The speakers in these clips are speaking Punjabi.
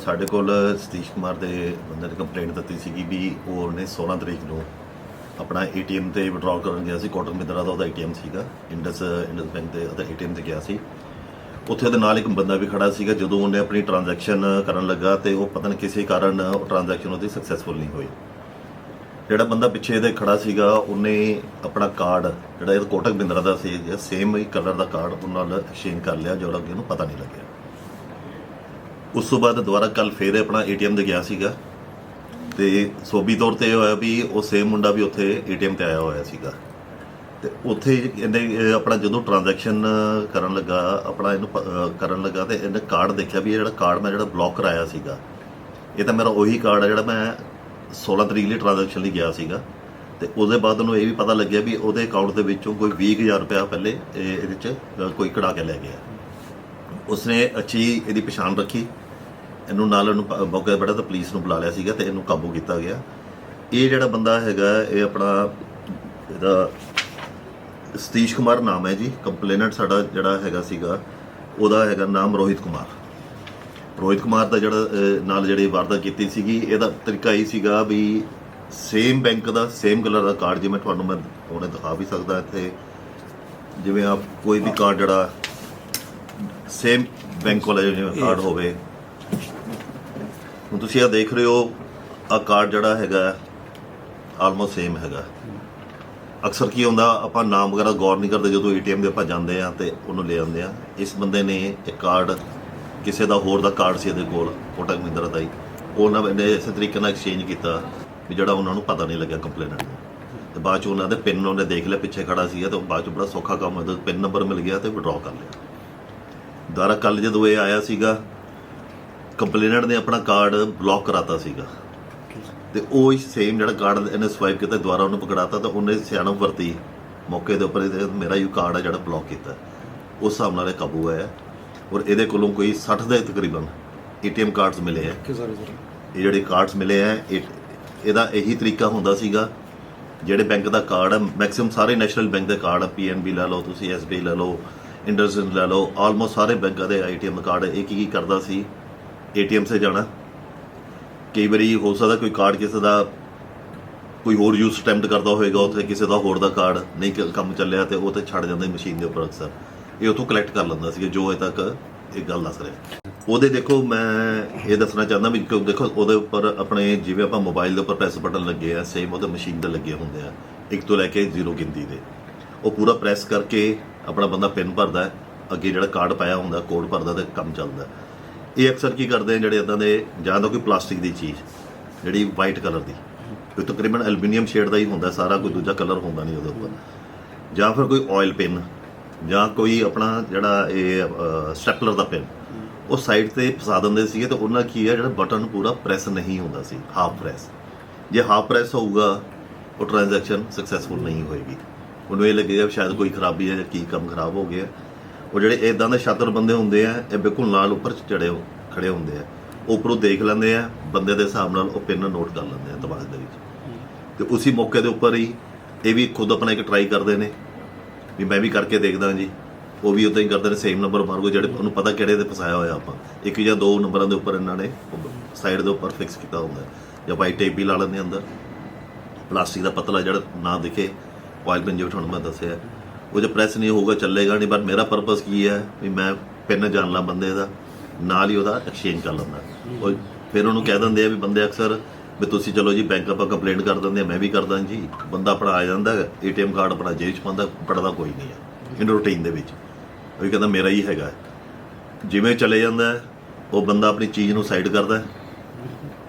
ਸਾਡੇ ਕੋਲ ਸਤੀਸ਼ ਕੁਮਾਰ ਦੇ ਬੰਦੇ ਨੇ ਕੰਪਲੇਂਟ ਦਿੱਤੀ ਸੀਗੀ ਵੀ ਉਹ ਉਹਨੇ 16 ਤਰੀਕ ਨੂੰ ਆਪਣਾ ਏਟੀਐਮ ਤੇ ਵਿਡਰਾਅ ਕਰਨ ਗਿਆ ਸੀ ਕੋਟਕ ਮਹਿੰਦਰਾ ਦਾ ਉਹਦਾ ਏਟੀਐਮ ਸੀਗਾ ਇੰਡਸ ਇੰਡਸ ਬੈਂਕ ਦੇ ਉਹਦਾ ਏਟੀਐਮ ਤੇ ਗਿਆ ਸੀ। ਉੱਥੇ ਉਹਦੇ ਨਾਲ ਇੱਕ ਬੰਦਾ ਵੀ ਖੜਾ ਸੀਗਾ, ਜਦੋਂ ਉਹਨੇ ਆਪਣੀ ਟ੍ਰਾਂਜੈਕਸ਼ਨ ਕਰਨ ਲੱਗਾ ਤੇ ਉਹ ਪਤਾ ਨਹੀਂ ਕਿਸੇ ਕਾਰਨ ਉਹ ਟ੍ਰਾਂਜੈਕਸ਼ਨ ਉਹਦੀ ਸਕਸੈਸਫੁਲ ਨਹੀਂ ਹੋਈ। ਜਿਹੜਾ ਬੰਦਾ ਪਿੱਛੇ ਇਹਦੇ ਖੜਾ ਸੀਗਾ, ਉਹਨੇ ਆਪਣਾ ਕਾਰਡ ਜਿਹੜਾ ਇਹ ਕੋਟਕ ਬਿੰਦਰਾ ਦਾ ਸੀ ਸੇਮ ਹੀ ਕਲਰ ਦਾ ਕਾਰਡ ਉਹਨਾਂ ਨਾਲ ਐਕਸਚੇਂਜ ਕਰ ਲਿਆ ਜਿਹੜਾ ਅੱਗੇ ਉਹਨੂੰ ਪਤਾ ਨਹੀਂ ਲੱਗਿਆ। ਉਸ ਤੋਂ ਬਾਅਦ ਦੁਬਾਰਾ ਕੱਲ ਫੇਰ ਇਹ ਆਪਣਾ ਏਟੀਐਮ ਤੇ ਗਿਆ ਸੀਗਾ। ਤੇ ਸੋਬੀ ਤੌਰ ਤੇ ਇਹ ਹੋਇਆ ਵੀ ਉਹ ਸੇਮ ਮੁੰਡਾ ਵੀ ਉੱਥੇ ਏਟੀਐਮ ਤੇ ਆਇਆ ਹੋਇਆ ਸੀਗਾ। ਤੇ ਉੱਥੇ ਇਹਨੇ, ਇਹ ਆਪਣਾ ਜਦੋਂ ਟ੍ਰਾਂਜੈਕਸ਼ਨ ਕਰਨ ਲੱਗਾ, ਆਪਣਾ ਇਹਨੂੰ ਪ- ਕਰਨ ਲੱਗਾ ਤੇ ਇਹਨੇ ਕਾਰਡ ਦੇਖਿਆ ਵੀ ਇਹ ਜਿਹੜਾ ਕਾਰਡ ਮੈਂ ਜਿਹੜਾ ਬਲੌਕ ਕਰਾਇਆ ਸੀਗਾ, ਇਹ ਤਾਂ ਮੇਰਾ ਉਹੀ ਕਾਰਡ ਹੈ ਜਿਹੜਾ ਮੈਂ 16 ਤਰੀਕ ਲਈ ਟ੍ਰਾਂਜੈਕਸ਼ਨ ਲਈ ਗਿਆ ਸੀਗਾ। ਤੇ ਉਹਦੇ ਬਾਅਦ ਉਹਨੂੰ ਇਹ ਵੀ ਪਤਾ ਲੱਗਿਆ ਵੀ ਉਹਦੇ ਅਕਾਊਂਟ ਦੇ ਵਿੱਚੋਂ ਕੋਈ 20000 ਰੁਪਇਆ ਪਹਿਲੇ ਇਹ- ਇਹਦੇ ਚ, ਅਹ ਕੋਈ ਕਢਾ ਕੇ ਲੈ ਗਿਆ। ਉਸਨੇ ਅੱਛੀ ਇਹਦੀ ਪਛਾਣ ਰੱਖੀ। ਇਹਨੂੰ ਨਾਲ ਇਹਨੂੰ ਪ- ਮੌਕੇ ਤੇ ਬੜਾ ਤਾਂ ਪੁਲਿਸ ਨੂੰ ਬੁਲਾ ਲਿਆ ਸੀਗਾ ਤੇ ਇਹਨੂੰ ਕਾਬੂ ਕੀਤਾ ਗਿਆ। ਇਹ ਜਿਹੜਾ ਬੰਦਾ ਹੈਗਾ ਇਹ ਆਪਣਾ ਇਹਦਾ ਸਤੀਸ਼ ਕੁਮਾਰ ਨਾਮ ਹੈ ਜੀ। ਕੰਪਲੇਨੈਂਟ ਸਾਡਾ ਜਿਹੜਾ ਹੈਗਾ ਸੀਗਾ ਉਹਦਾ ਹੈਗਾ ਨਾਮ ਰੋਹਿਤ ਕੁਮਾਰ। ਰੋਹਿਤ ਕੁਮਾਰ ਦਾ ਜਿਹੜਾ ਅਹ, ਨਾਲ ਜਿਹੜੀ ਵਾਰਦਾਤ ਕੀਤੀ ਸੀਗੀ ਇਹਦਾ ਤਰੀਕਾ ਇਹ ਸੀਗਾ ਵੀ ਸੇਮ ਬੈਂਕ ਦਾ ਸੇਮ ਕਲਰ ਦਾ ਕਾਰਡ ਜਿਵੇਂ ਤੁਹਾਨੂੰ ਮੈਂ ਉਹਨੇ ਦਿਖਾ ਵੀ ਸਕਦਾ ਇੱਥੇ। ਜਿਵੇਂ ਆਪ ਕੋਈ ਵੀ ਕਾਰਡ ਜਿਹੜਾ ਸੇਮ ਬੈਂਕ ਵਾਲਾ ਜਿਵੇਂ ਕਾਰਡ ਹੋਵੇ। ਹੁਣ ਤੁਸੀਂ ਆ ਦੇਖ ਰਹੇ ਹੋ ਆ ਕਾਰਡ ਜਿਹੜਾ ਹੈਗਾ ਆਲਮੋਸਟ ਸੇਮ ਹੈਗਾ। ਅਕਸਰ ਕੀ ਹੁੰਦਾ ਆਪਾਂ ਨਾਮ ਵਗੈਰਾ ਗੌਰ ਨਹੀਂ ਕਰਦੇ ਜਦੋਂ ਏਟੀਐਮ ਦੇ ਆਪਾਂ ਜਾਂਦੇ ਆ ਤੇ ਉਹਨੂੰ ਲੈ ਆਉਂਦੇ ਆ ਇਸ ਬੰਦੇ ਨੇ ਇੱਕ ਕਾਰਡ ਕਿਸੇ ਦਾ ਹੋਰ ਦਾ ਕਾਰਡ ਸੀ ਇਹਦੇ ਕੋਲ ਕੋਟਕ ਮਹਿੰਦਰਾ ਦਾ ਹੀ। ਉਹਨਾਂ ਨੇ ਇਸੇ ਤਰੀਕੇ ਨਾਲ ਐਕਸਚੇਂਜ ਕੀਤਾ ਵੀ ਜਿਹੜਾ ਉਹਨਾਂ ਨੂੰ ਪਤਾ ਨਹੀਂ ਲੱਗਿਆ ਕੰਪਲੇਨੈਂਟ ਨੂੰ। ਤੇ ਬਾਅਦ ਚ ਉਹਨਾਂ ਦੇ ਪਿੰਨ ਉਹਨੇ ਦੇਖ ਲਿਆ ਪਿੱਛੇ ਖੜਾ ਸੀਗਾ ਤੇ ਬਾਅਦ ਚ ਬੜਾ ਸੌਖਾ ਕੰਮ ਹੋਇਆ। ਪਿੰਨ ਨੰਬਰ ਮਿਲ ਗਿਆ ਤੇ ਵਿਡਰਾਅ ਕਰ ਲਿਆ। ਦੁਬਾਰਾ ਕੱਲ ਜਦੋਂ ਇਹ ਆਇਆ ਸੀਗਾ ਕੰਪਲੇਨੈਂਟ ਨੇ ਆਪਣਾ ਕਾਰਡ ਬਲੌਕ ਕਰਾਤਾ ਸੀਗਾ। ਤੇ ਉਹ ਹੀ ਸੇਮ ਜਿਹੜਾ ਕਾਰਡ ਇਹਨੇ ਸਵਾਈਪ ਕੀਤਾ ਦੁਬਾਰਾ ਉਹਨੂੰ ਪਕੜਾਤਾ ਤਾਂ ਉਹਨੇ ਸਿਆਣਪ ਵਰਤੀ। ਮੌਕੇ ਦੇ ਉੱਪਰ ਮੇਰਾ ਹੀ ਕਾਰਡ ਹੈ ਜਿਹੜਾ ਬਲੌਕ ਕੀਤਾ। ਉਸ ਹਿਸਾਬ ਨਾਲ ਇਹ ਕਾਬੂ ਆਇਆ ਔਰ ਇਹਦੇ ਕੋਲੋਂ ਕੋਈ 60 ਦੇ ਤਕਰੀਬਨ ਏਟੀਐਮ ਕਾਰਡਸ ਮਿਲੇ ਆ। ਇਹ ਜਿਹੜੇ ਕਾਰਡਸ ਮਿਲੇ ਆ ਇਹ ਇਹਦਾ ਇਹੀ ਤਰੀਕਾ ਹੁੰਦਾ ਸੀਗਾ। ਜਿਹੜੇ ਬੈਂਕ ਦਾ ਕਾਰਡ ਹੈ ਮੈਕਸਿਮਮ ਸਾਰੇ ਨੈਸ਼ਨਲ ਬੈਂਕ ਦੇ ਕਾਰਡ ਪੀਐਨਬੀ ਲੈ ਲਓ ਤੁਸੀਂ ਐਸਬੀਆਈ ਲੈ ਲਓ ਇੰਡਸਇੰਡ ਲੈ ਲਓ। ਆਲਮੋਸਟ ਸਾਰੇ ਬੈਂਕਾਂ ਦੇ ਏਟੀਐਮ ਕਾਰਡ ਇੱਕ ਕੀ ਕਰਦਾ ਸੀ? ਏਟੀਐਮ 'ਤੇ ਜਾਣਾ। ਕਈ ਵਾਰੀ ਹੋ ਸਕਦਾ ਕੋਈ ਕਾਰਡ ਕਿਸੇ ਦਾ ਕੋਈ ਹੋਰ ਯੂਜ਼ ਅਟੈਂਪਟ ਕਰਦਾ ਹੋਵੇਗਾ, ਉੱਥੇ ਕਿਸੇ ਦਾ ਹੋਰ ਦਾ ਕਾਰਡ ਨਹੀਂ ਕੰਮ ਚੱਲਿਆ ਤੇ ਉਹ ਤੇ ਛੱਡ ਜਾਂਦਾ ਮਸ਼ੀਨ ਦੇ ਉੱਪਰ ਅਕਸਰ। ਇਹ ਉਤੋਂ ਕਲੈਕਟ ਕਰ ਲੈਂਦਾ ਸੀ ਜੋ ਅਜੇ ਤੱਕ ਇਹ ਗੱਲ ਦੱਸ ਰਿਹਾ। ਉਹਦੇ ਦੇਖੋ, ਮੈਂ ਇਹ ਦੱਸਣਾ ਚਾਹੁੰਦਾ ਵੀ ਦੇਖੋ, ਉਹਦੇ ਉੱਪਰ ਆਪਣੇ ਜਿਵੇਂ ਆਪਾਂ ਮੋਬਾਈਲ ਦੇ ਉੱਪਰ ਪ੍ਰੈਸ ਬਟਨ ਲੱਗੇ ਆ ਸੇਮ ਉਹਦੇ ਮਸ਼ੀਨ ਦੇ ਲੱਗੇ ਹੁੰਦੇ ਆ, ਇੱਕ ਤੋਂ ਲੈ ਕੇ ਜ਼ੀਰੋ ਗਿਣਤੀ ਦੇ। ਉਹ ਪੂਰਾ ਪ੍ਰੈਸ ਕਰਕੇ ਆਪਣਾ ਬੰਦਾ ਪਿੰਨ ਭਰਦਾ ਹੈ, ਅੱਗੇ ਜਿਹੜਾ ਕਾਰਡ ਪਾਇਆ ਹੁੰਦਾ, ਕੋਡ ਭਰਦਾ ਤੇ ਕੰਮ ਚੱਲਦਾ ਇਹ ਅਕਸਰ ਕੀ ਕਰਦੇ ਆ ਜਿਹੜੇ ਇਦਾਂ ਦੇ, ਜਾਂ ਤਾਂ ਕੋਈ ਪਲਾਸਟਿਕ ਦੀ ਚੀਜ਼, ਜਿਹੜੀ ਵਾਈਟ ਕਲਰ ਦੀ। ਕੋਈ ਤਕਰੀਬਨ ਐਲੂਮੀਨੀਅਮ ਸ਼ੇਡ ਦਾ ਹੀ ਹੁੰਦਾ ਸਾਰਾ ਕੋਈ ਦੂਜਾ ਕਲਰ ਹੁੰਦਾ ਨਹੀਂ ਉਹਦੇ ਉੱਪਰ। ਜਾਂ ਫਿਰ ਕੋਈ ਆਇਲ ਪਿੰਨ ਜਾਂ ਕੋਈ ਆਪਣਾ ਜਿਹੜਾ ਇਹ ਸਟੈਪਲਰ ਦਾ ਪਿੰਨ ਉਹ ਸਾਈਡ ਤੇ ਫਸਾ ਦਿੰਦੇ ਸੀਗੇ ਤੇ ਉਹਨਾਂ ਕੀ ਹੈ, ਜਿਹੜਾ ਬਟਨ ਪੂਰਾ ਪ੍ਰੈਸ ਨਹੀਂ ਹੁੰਦਾ ਸੀ ਹਾਫ ਪ੍ਰੈਸ ਜੇ ਹਾਫ ਪ੍ਰੈਸ ਹੋਊਗਾ, ਉਹ ਟ੍ਰਾਂਜੈਕਸ਼ਨ ਸਕਸੈਸਫੁਲ ਨਹੀਂ ਹੋਏਗੀ। ਉਹਨੂੰ ਇਹ ਲੱਗੇਗਾ ਸ਼ਾਇਦ ਕੋਈ ਖਰਾਬੀ ਹੈ ਜਾਂ ਕੀ ਕੰਮ ਖਰਾਬ ਹੋ ਗਿਆ। ਉਹ ਜਿਹੜੇ ਇਦਾਂ ਦੇ ਸ਼ਾਤਰ ਬੰਦੇ ਹੁੰਦੇ ਆ, ਇਹ ਬਿਲਕੁਲ ਨਾਲ ਉੱਪਰ ਚੜੇ ਹੋ, ਖੜੇ ਹੁੰਦੇ ਆ। ਉਹ ਉੱਪਰੋਂ ਦੇਖ ਲੈਂਦੇ ਆ, ਬੰਦੇ ਦੇ ਹਿਸਾਬ ਨਾਲ ਉਹ ਪਿੰਨ ਨੋਟ ਕਰ ਲੈਂਦੇ ਆ ਦਿਮਾਗ ਦੇ ਵਿੱਚ। ਤੇ ਉਸੇ ਮੌਕੇ ਦੇ ਉੱਪਰ ਹੀ ਇਹ ਵੀ ਖੁਦ ਆਪਣਾ ਇੱਕ ਟਰਾਈ ਕਰਦੇ ਨੇ, ਵੀ ਮੈਂ ਵੀ ਕਰਕੇ ਦੇਖਦਾ ਜੀ। ਉਹ ਵੀ ਉਦਾਂ ਹੀ ਕਰਦੇ ਨੇ ਸੇਮ ਨੰਬਰ ਮਾਰਗੋ ਜਿਹੜੇ ਉਹਨੂੰ ਪਤਾ ਕਿਹੜੇ ਤੇ ਫਸਾਇਆ ਹੋਇਆ ਆਪਾਂ। ਇੱਕ ਜਾਂ ਦੋ ਨੰਬਰਾਂ ਦੇ ਉੱਪਰ ਇਹਨਾਂ ਨੇ ਸਾਈਡ ਦੇ ਉੱਪਰ ਫਿਕਸ ਕੀਤਾ ਹੁੰਦਾ। ਜਾਂ ਵਾਈਟ ਟੇਪ ਵੀ ਲਾ ਲੈਂਦੇ ਅੰਦਰ। ਪਲਾਸਟਿਕ ਦਾ ਪਤਲਾ ਜਿਹੜਾ ਨਾ ਦਿਖੇ ਆਇਲ ਪਿੰਨ ਜਿਵੇਂ ਤੁਹਾਨੂੰ ਮੈਂ ਦੱਸਿਆ, ਉਹ ਜੇ ਪ੍ਰੈਸ ਨਹੀਂ ਹੋਊਗਾ, ਚੱਲੇਗਾ ਨਹੀਂ, ਪਰ ਮੇਰਾ ਪਰਪਸ ਕੀ ਹੈ ਵੀ ਮੈਂ ਪਿੰਨ ਜਾਣ ਲਾ ਬੰਦੇ ਦਾ, ਨਾਲ ਹੀ ਉਹਦਾ ਐਕਸਚੇਂਜ ਕਰ ਲੈਂਦਾ। ਉਹ ਫਿਰ ਉਹਨੂੰ ਕਹਿ ਦਿੰਦੇ ਆ ਵੀ ਬੰਦੇ ਅਕਸਰ ਵੀ ਤੁਸੀਂ ਚਲੋ ਜੀ ਬੈਂਕ ਆਪਾਂ ਕੰਪਲੇਂਟ ਕਰ ਦਿੰਦੇ ਆ, ਮੈਂ ਵੀ ਕਰਦਾ ਜੀ। ਬੰਦਾ ਆਪਣਾ ਆ ਜਾਂਦਾ ਏਟੀਐਮ ਕਾਰਡ ਆਪਣਾ ਜੇਬ 'ਚ ਪਾਉਂਦਾ ਪੜਦਾ ਕੋਈ ਨਹੀਂ ਹੈ ਇਨ ਰੂਟੀਨ ਦੇ ਵਿੱਚ। ਉਹ ਵੀ ਕਹਿੰਦਾ ਮੇਰਾ ਹੀ ਹੈਗਾ। ਜਿਵੇਂ ਚਲੇ ਜਾਂਦਾ, ਉਹ ਬੰਦਾ ਆਪਣੀ ਚੀਜ਼ ਨੂੰ ਸਾਈਡ ਕਰਦਾ।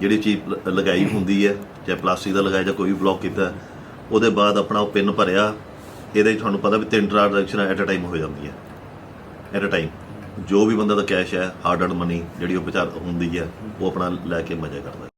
ਜਿਹੜੀ ਚੀਜ਼ ਲਗਾਈ ਹੁੰਦੀ ਹੈ, ਚਾਹੇ ਪਲਾਸਟਿਕ ਦਾ ਲਗਾਇਆ ਜਾਂ ਕੋਈ ਵੀ ਬਲੌਕ ਕੀਤਾ ਉਹਦੇ ਬਾਅਦ ਆਪਣਾ ਉਹ ਪਿੰਨ ਭਰਿਆ, ਇਹਦੇ 'ਚ ਤੁਹਾਨੂੰ ਪਤਾ ਵੀ ਤਿੰਨ ਟ੍ਰਾਂਜੈਕਸ਼ਨਾਂ ਐਟ ਅ ਟਾਈਮ ਹੋ ਜਾਂਦੀਆਂ। ਐਟ ਅ ਟਾਈਮ ਜੋ ਵੀ ਬੰਦਾ ਦਾ ਕੈਸ਼ ਹੈ ਹਾਰਡ ਅਰਨਡ ਮਨੀ ਜਿਹੜੀ ਉਹ ਵਿਚਾਰ ਹੁੰਦੀ ਹੈ, ਉਹ ਆਪਣਾ ਲੈ ਕੇ ਮਜ਼ਾ ਕਰਦਾ